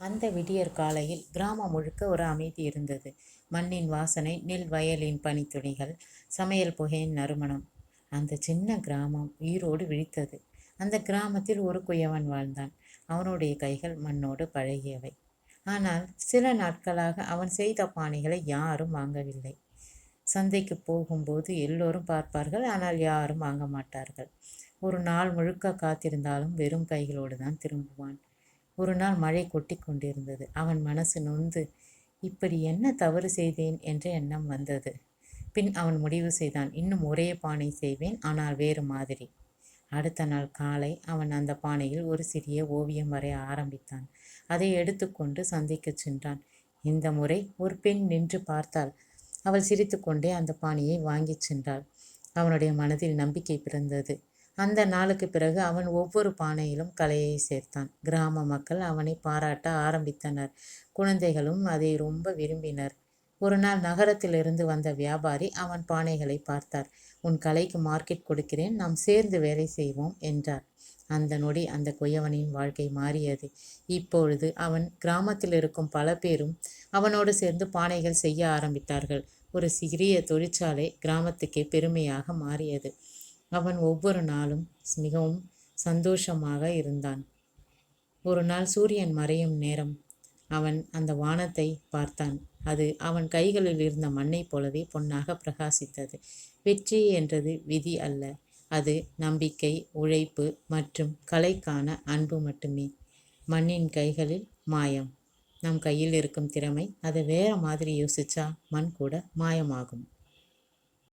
அந்த விடியற் காலையில் கிராமம் முழுக்க ஒரு அமைதி இருந்தது. மண்ணின் வாசனை, நெல் வயலின் பனித்துளிகள், சமையல் புகையின் நறுமணம். அந்த சின்ன கிராமம் உயிரோடு விழித்தது. அந்த கிராமத்தில் ஒரு குயவன் வாழ்ந்தான். அவனுடைய கைகள் மண்ணோடு பழகியவை. ஆனால் சில நாட்களாக அவன் செய்த பானைகளை யாரும் வாங்கவில்லை. சந்தைக்கு போகும்போது எல்லோரும் பார்ப்பார்கள். ஆனால் யாரும் வாங்க மாட்டார்கள். ஒரு நாள் முழுக்க காத்திருந்தாலும் வெறும் கைகளோடு தான் திரும்புவான். ஒரு நாள் மழை கொட்டி கொண்டிருந்தது. அவன் மனசு நொந்து இப்படி என்ன தவறு செய்தேன் என்ற எண்ணம் வந்தது. பின் அவன் முடிவு செய்தான் இன்னும் ஒரே பானை செய்வேன். ஆனால் வேறு மாதிரி. அடுத்த நாள் காலை அவன் அந்த பானையில் ஒரு சிறிய ஓவியம் வரைய ஆரம்பித்தான். அதை எடுத்துக்கொண்டு சந்திக்கச் சென்றான். இந்த முறை ஒரு பெண் நின்று பார்த்தாள். அவள் சிரித்துக்கொண்டே அந்த பானையை வாங்கிச் சென்றாள். அவனுடைய மனதில் நம்பிக்கை பிறந்தது. அந்த நாளுக்கு பிறகு அவன் ஒவ்வொரு பானையிலும் கலையை சேர்த்தான். கிராம மக்கள் அவனை பாராட்ட ஆரம்பித்தனர். குழந்தைகளும் அதை ரொம்ப விரும்பினர். ஒரு நாள் நகரத்திலிருந்து வந்த வியாபாரி அவன் பானைகளை பார்த்தார். உன் கலைக்கு மார்க்கெட் கொடுக்கிறேன். நாம் சேர்ந்து வேலை செய்வோம் என்றார். அந்த நொடி அந்த குயவனின் வாழ்க்கை மாறியது. இப்பொழுது அவன் கிராமத்தில் இருக்கும் பல பேரும் அவனோடு சேர்ந்து பானைகள் செய்ய ஆரம்பித்தார்கள். ஒரு சிறிய தொழிற்சாலை கிராமத்துக்கே பெருமையாக மாறியது. அவன் ஒவ்வொரு நாளும் மிகவும் சந்தோஷமாக இருந்தான். ஒரு நாள் சூரியன் மறையும் நேரம் அவன் அந்த வானத்தை பார்த்தான். அது அவன் கைகளில் இருந்த மண்ணைப் போலவே பொன்னாகப் பிரகாசித்தது. வெற்றி என்றது விதி அல்ல. அது நம்பிக்கை, உழைப்பு மற்றும் கலைக்கான அன்பு மட்டுமே. மண்ணின் கைகளில் மாயம். நம் கையில் இருக்கும் திறமை அதை வேற மாதிரி யோசிச்சா மண் கூட மாயமாகும்.